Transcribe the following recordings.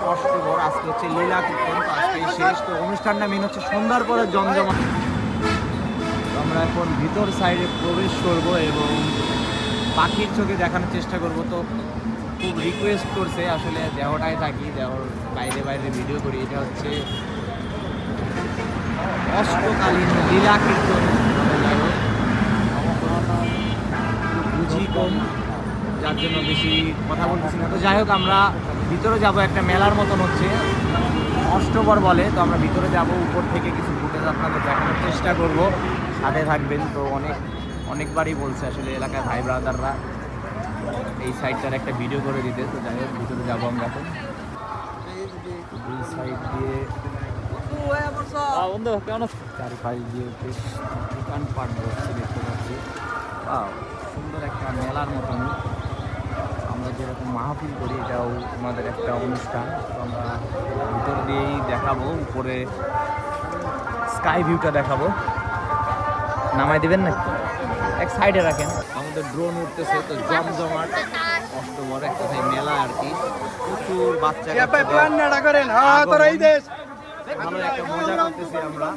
পাড়ার আজকে হচ্ছে লীলা কীর্তন, তো আজকে শেষ। তো অনুষ্ঠানটা মেন হচ্ছে সন্ধ্যার পরে জমজমাট। তো আমরা এখন ভিতর সাইডে প্রবেশ করব এবং পাখির চোখে দেখানোর চেষ্টা করব। তো খুব রিকোয়েস্ট করছে আসলে দেহটায় থাকি, দেহর বাইরে বাইরে ভিডিও করি। এটা হচ্ছে অষ্টকালীন লীলা কীর্তন। বুঝি কম। যার জন্য বেশি কথা বলতেছি না। তো যাই হোক, আমরা ভিতরে যাব একটা মেলার মতন হচ্ছে। অষ্টবর বলে, তো আমরা ভিতরে যাব, উপর থেকে কিছু ফুটেজ আপনাদের দেখানোর চেষ্টা করব। সাথে থাকবেন তো অনেক, অনেকবারই বলছে আসলে এলাকার ভাই ব্রাদাররা। এই সাইডটার একটা ভিডিও করে দিতে, তো যাই হোক, ভিতরে যাব আমরা এখন। সাইড দিয়ে বসছে দেখতে পাচ্ছি। সুন্দর একটা মেলার মতন আমরা যেরকম মাহফিল করি এটাও আমাদের একটা অনুষ্ঠান তো আমরা ভিতর দিয়েই দেখাবো উপরে স্কাই ভিউটা দেখাবো নামাই দিবেন না এক সাইডে রাখেন আমাদের ড্রোন উঠতেছে তো জমজমাট অষ্টমর এক কথায় মেলা আর কি প্রচুর বাচ্চা করেন হ্যাঁ ভালো একটা মজা করতেছি আমরা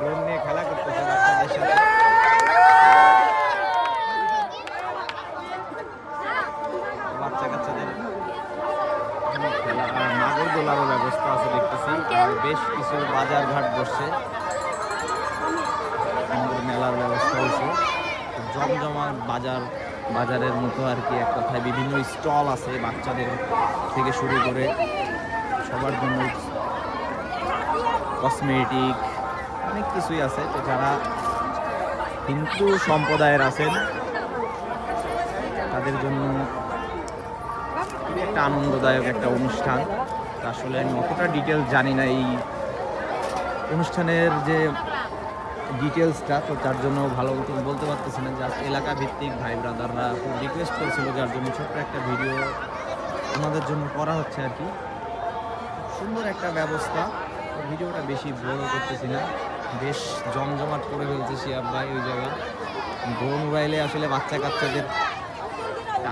ড্রোন নিয়ে খেলা করতেছে বাচ্চাদের সাথে বাচ্চা কাচ্চাদের এখানে খেলা আর নাগর দোলারও ব্যবস্থা আছে দেখতেছি আর বেশ কিছু বাজার ঘাট বসছে। সুন্দর মেলার ব্যবস্থা হয়েছে। জমজমা বাজার, বাজারের মতো আর কি এক কথায় বিভিন্ন স্টল আছে বাচ্চাদের থেকে শুরু করে সবার জন্য কসমেটিক, অনেক কিছুই আছে। তো যারা হিন্দু সম্প্রদায়ের আছেন, তাদের জন্য একটা আনন্দদায়ক একটা অনুষ্ঠান। আসলে আমি অতটা ডিটেলস জানি না। এই অনুষ্ঠানের যে ডিটেলসটা তো তার জন্য ভালো বলতে পারতেছি না। জাস্ট এলাকা ভিত্তিক ভাই ব্রাদাররা খুব রিকোয়েস্ট করেছিল যার জন্য ছোট্ট একটা ভিডিও ওনাদের জন্য করা হচ্ছে আর কি। সুন্দর একটা ব্যবস্থা। ভিডিওটা বেশি বড় করতেছি না। বেশ জমজমাট করে ফেলছে শিয়াব ভাই ওই জায়গায় বড় মোবাইলে আসলে বাচ্চা কাচ্চাদের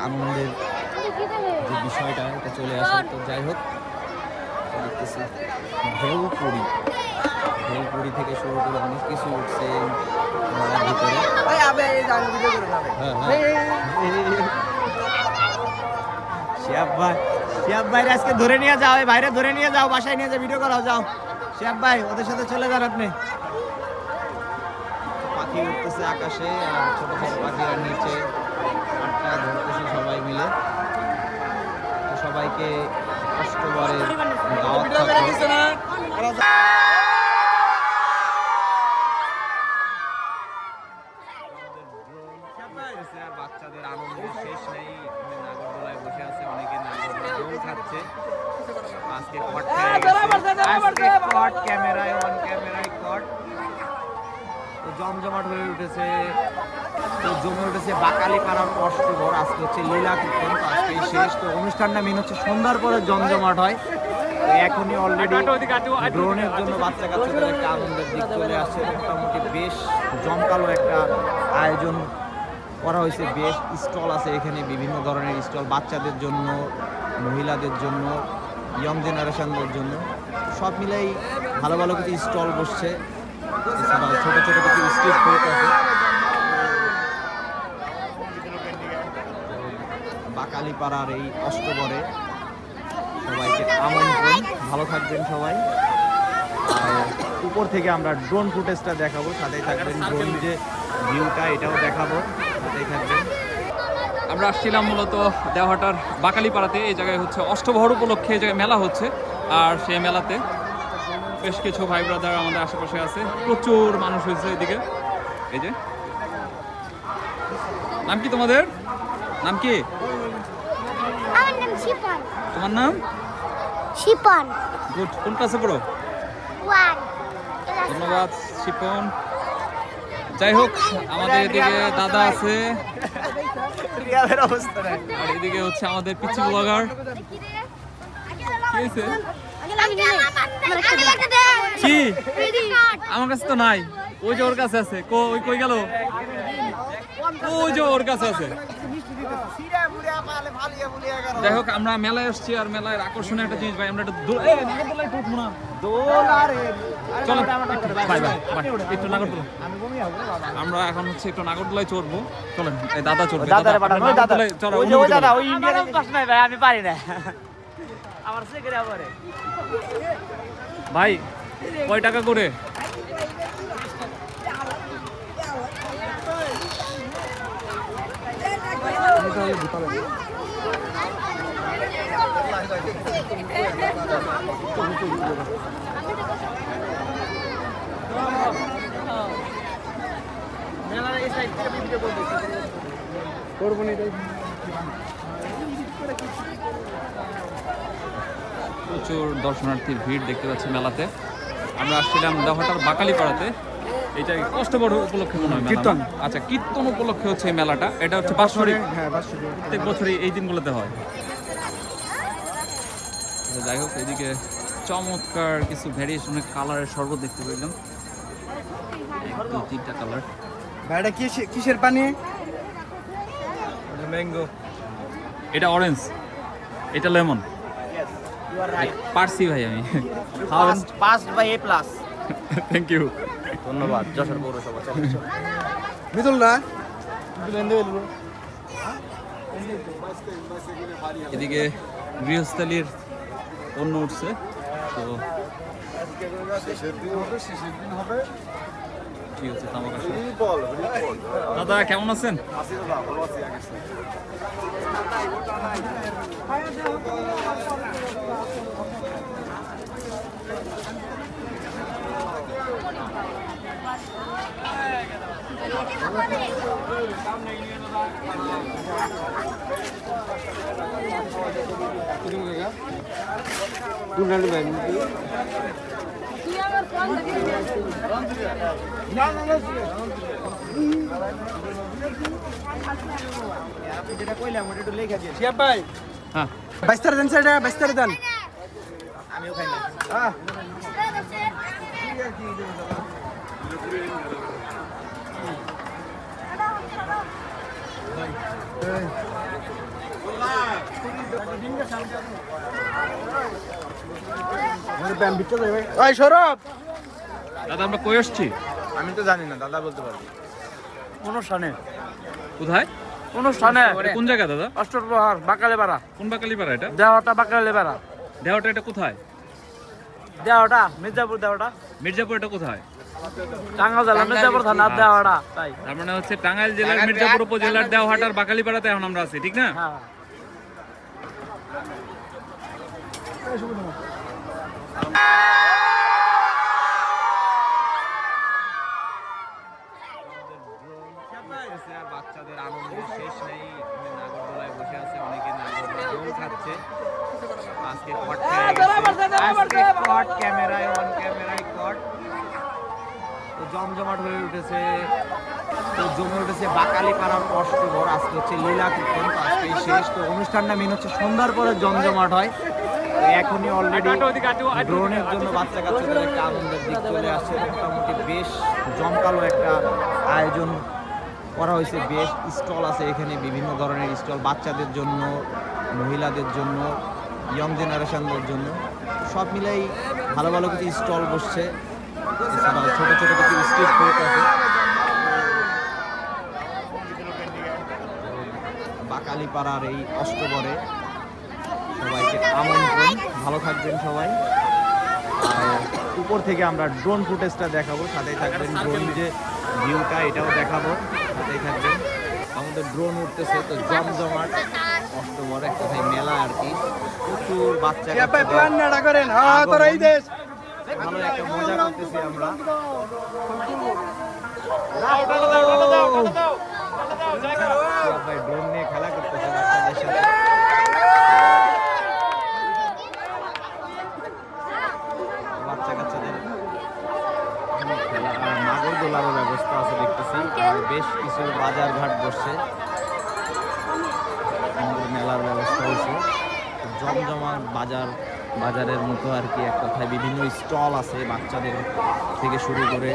আনন্দের যে বিষয়টা, এটা চলে আসে। তো যাই হোক দেখতেছি। ভেউপুরি ভেউপুরি থেকে শুরু করে অনেক কিছু উঠছে ভিতরে। হ্যাঁ হ্যাঁ। শিয়াব ভাই শিয়াব ভাই আজকে ধরে নিয়ে যাও বাইরে ধরে নিয়ে যাও বাসায় নিয়ে যাও ভিডিও করাও যাও। শিয়াব ভাই ওদের সাথে চলে যান আপনি। পাখি উঠতেছে আকাশে আর ছোট ছোট পাখিরা নিচে। আটটা ধরতেছে সবাই মিলে। সবাইকে দাওয়াত থাকল বাচ্চাদের আনন্দের শেষ নেই। নাগরদোলায় বসে আছে অনেকে নাগরদোল খাচ্ছে। আজকে কট আজকে কট ক্যামেরায় অন ক্যামেরায় কট তো জমজমাট হয়ে উঠেছে। তো জমে উঠেছে বাকালি পাড়ার অষ্টভর আজকে হচ্ছে লীলা কীর্তন আজকে শেষ। তো অনুষ্ঠানটা মেন হচ্ছে সন্ধ্যার পরে জমজমাট হয়। এখনই অলরেডি ড্রোনের জন্য বাচ্চা কাচ্চাদের একটা আনন্দের দিক চলে আসছে। মোটামুটি বেশ জমকালো একটা আয়োজন করা হয়েছে। বেশ স্টল আছে এখানে, বিভিন্ন ধরনের স্টল। বাচ্চাদের জন্য, মহিলাদের জন্য ইয়ং জেনারেশনদের জন্য। সব মিলাই ভালো ভালো কিছু স্টল বসছে। ছোটো ছোটো কিছু স্ট্রিট ফুড আছে। বাকালিপাড়ার এই অষ্টবরে সবাইকে আমন্ত্রণ। ভালো থাকবেন সবাই। উপর থেকে আমরা ড্রোন ফুটেজটা দেখাবো, সাথেই থাকবেন ড্রোন যে ভিউটা এটাও দেখাবো, সাথেই থাকবেন। আমরা আসছিলাম মূলত দেওয়াটার বাকালিপাড়াতে, এই জায়গায় হচ্ছে অষ্টভর উপলক্ষে, এই জায়গায় মেলা হচ্ছে। আর সেই মেলাতে বেশ কিছু ভাই ব্রাদার আমাদের আশেপাশে আছে। প্রচুর মানুষ হয়েছে এদিকে। এই যে। নাম কি তোমাদের? নাম কি? শিপন। তোমার নাম? শিপন। গুড কোন ক্লাসে পড়ো? ওয়ান। ধন্যবাদ শিপন। যাই হোক আমাদের এদিকে দাদা আছে। রিয়ালের অবস্থা আর এদিকে হচ্ছে আমাদের পিচ্ছি ব্লগার। কি আমার কাছে তো নাই। ওই যে ওর কাছে আছে। ওই কই গেল? ওই যে ওর কাছে আছে। যাই হোক আমরা মেলায় আসছি আর মেলায় আকর্ষণীয় একটা জিনিস ভাই আমরা একটা দো- এই, নাগরদোলায় উঠবো না। চলো একটু- ভাই, ভাই, ভাই, একটু নাগরদোলা আমরা এখন হচ্ছে একটু নাগরদোলায় চড়বো। চলেন এই দাদা চড়বে দাদারে পাঠানো, দাদা। চড়া ওই যে দাদা, ওই ইন্ডিয়ান পাস নাই ভাই, আমি পারি না। আমার সেকেরে আবারে। ভাই কয় টাকা করে? প্রচুর দর্শনার্থীর ভিড় দেখতে পাচ্ছি মেলাতে। আমরা আসছিলাম দেওয়াটার বাকালি পাড়াতে এটা কষ্টবড় উপলক্ষে মনে হয় কীর্তন। আচ্ছা কীর্তন উপলক্ষে হচ্ছে এই মেলাটা। এটা হচ্ছে বাৎসরিক। প্রত্যেক বছরই এই দিনগুলোতে হয়। আচ্ছা, যাই হোক এদিকে চমৎকার কিছু ভ্যারিয়েশনের কালারের শরবত দেখতে পেলাম। দুই তিনটা কালার ভাই, এটা কিসে- কিসের পানি? ম্যাঙ্গো এটা অরেঞ্জ এটা লেমন পারছি ভাই আমি। খাওয়াবেন pass by A plus thank you ধন্যবাদ। যশোর পৌরসভা মিতুল না? এদিকে গৃহস্থালির পণ্য উঠছে তো আছে। দাদা কেমন আছেন? যেটা কইলাম ওটা একটু লেখা দিয়ে শিয়া ভাই হ্যাঁ বাইস্তার দেন স্যার বাইস্তার দেন আমিও খাই না। হ্যাঁ ওই সৌরভ। দাদা আমরা কই আসছি? আমি তো জানি না দাদা বলতে পারবি। অনুষ্ঠানে। কোথায়? অনুষ্ঠানে। কোন জায়গা দাদা? অষ্টপ্রহার বাকালে কোন বাকালি এটা? দেওয়াটা এটা কোথায়? দেওয়াটা মির্জাপুর দেওয়াটা। মির্জাপুর এটা কোথায়? টাঙ্গাল জেলা মির্জাপুর থানা দেওয়াটা তাই। তার মানে হচ্ছে টাঙ্গাইল জেলার মির্জাপুর উপজেলার দেওহাটার বাকালি পাড়াতে এখন আমরা আছি ঠিক না? হ্যাঁ। বাচ্চাদের আনন্দের শেষ নেই নাগরদোলায় বসে আছে অনেকে নাগরদোলা দোল খাচ্ছে অন ক্যামেরায় কট তো জমজমাট হয়ে উঠেছে। তো জমে উঠেছে বাকালি পাড়ার অষ্টভর আজকে হচ্ছে লীলা কীর্তন। আজকে শেষ তো অনুষ্ঠানটা মেন হচ্ছে সন্ধ্যার পরে জমজমাট হয়। এখনই অলরেডি ড্রোনের জন্য বাচ্চা কাচ্চাদের একটা আনন্দের দিক চলে আসছে। মোটামুটি বেশ জমকালো একটা আয়োজন করা হয়েছে। বেশ স্টল আছে এখানে, বিভিন্ন ধরনের স্টল। বাচ্চাদের জন্য, মহিলাদের জন্য ইয়ং জেনারেশনদের জন্য। সব মিলাই ভালো ভালো কিছু স্টল বসছে। এছাড়াও ছোট ছোট কিছু স্ট্রিট ফুড আছে। বাকালিপাড়ার এই অষ্টবরে সবাইকে আমন্ত্রণ ভালো থাকবেন সবাই আর উপর থেকে আমরা ড্রোন ফুটেজটা দেখাবো সাথেই থাকবেন ড্রোন যে ভিউটা এটাও দেখাবো সাথেই থাকবেন আমাদের ড্রোন উঠতেছে তো জমজমাট অষ্টবর এক কথায় মেলা আর কি প্রচুর বাচ্চা করেন হ্যাঁ তোরা এই দেশ ভালো একটা মজা করতেছি আমরা ভাই ড্রোন নিয়ে খেলা করতেছে বাচ্চাদের সাথে বাচ্চা কাচ্চাদের অনেক খেলা আর নাগরদোলারও ব্যবস্থা আছে দেখতেছি আর বেশ কিছু বাজার ঘাট বসছে আমাদের মেলার ব্যবস্থা হয়েছে জমজমা বাজার বাজারের মতো আর কি এক কথায় বিভিন্ন স্টল আছে বাচ্চাদের থেকে শুরু করে।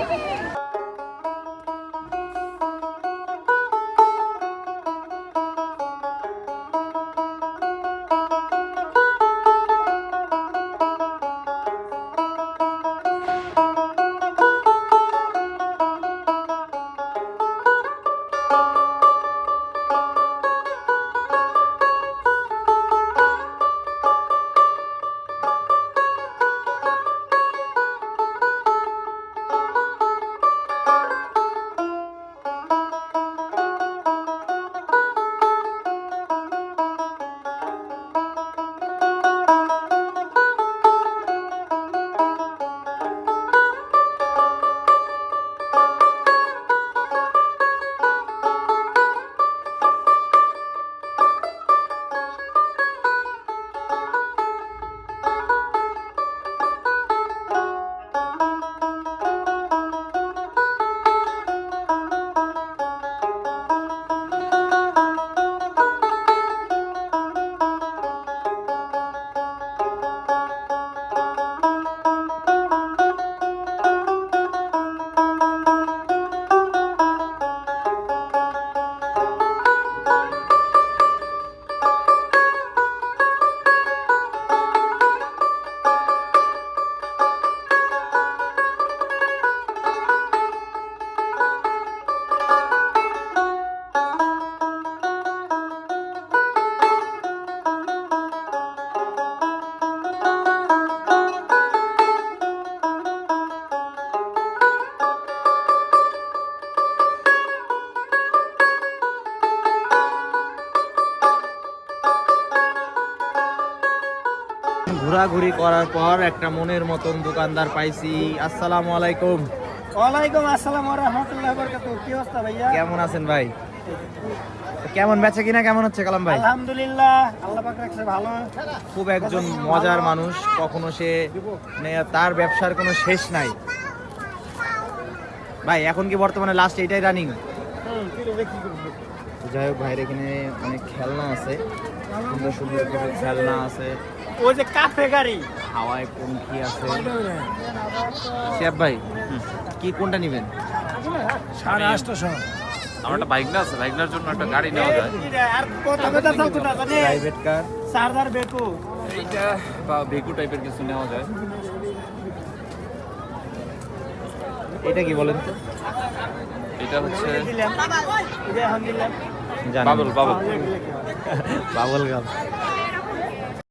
ঘোরাঘুরি করার পর একটা মনের মতন দোকানদার পাইছি। আসসালামু আলাইকুম। ওয়ালাইকুম আসসালাম ওয়া রাহমাতুল্লাহি ওয়া বারাকাতুহু। কি অবস্থা ভাইয়া? কেমন আছেন ভাই? কেমন বেচে কিনা কেমন হচ্ছে কালাম ভাই? আলহামদুলিল্লাহ আল্লাহ পাক রাখছে ভালো। খুব একজন মজার মানুষ কখনো সে মানে তার ব্যবসার কোনো শেষ নাই। ভাই এখন কি বর্তমানে লাস্ট এইটাই রানিং যাই হোক ভাইয়ের এখানে অনেক খেলনা আছে। সুন্দর সুন্দর খেলনা আছে। ওই যে কাফে গাড়ি। হাওয়ায় পঙ্খি আছে। শিয়াব ভাই কি কোনটা নেবেন? সাড়ে আটশো। আমার একটা বাইক না আছে বাইকনার জন্য একটা গাড়ি নেওয়া যায়। আর কত কথা চলতো না জানি প্রাইভেট কার চার্জার বেকু? এইটা বা বেকু টাইপের কিছু নেওয়া যায়। এটা কি বলেন তো? এটা হচ্ছে বাবল বাবল। Bubble gum